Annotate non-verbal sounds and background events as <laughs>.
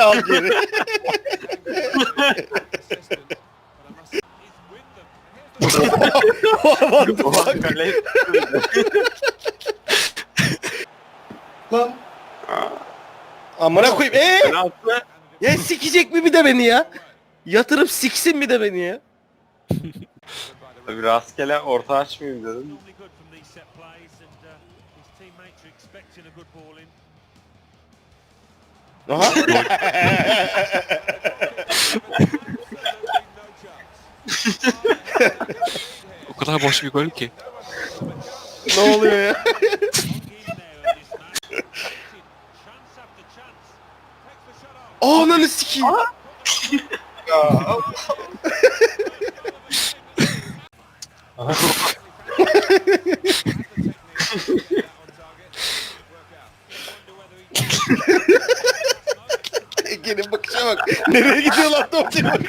Al geri. What the fuck? Lan Amına koyayım. Eee? Penaltı. Ya sikecek mi bir de beni ya? Yatırıp siksin bir de beni ya. Tabii rastgele orta açmayayım dedim. Teammates are expecting a good ball in. Aha. <laughs> O kadar boş bir gol ki. ne oluyor ya? <laughs> Long <laughs> in Ege'nin bakışa bak. Nereye gidiyor lan top bak.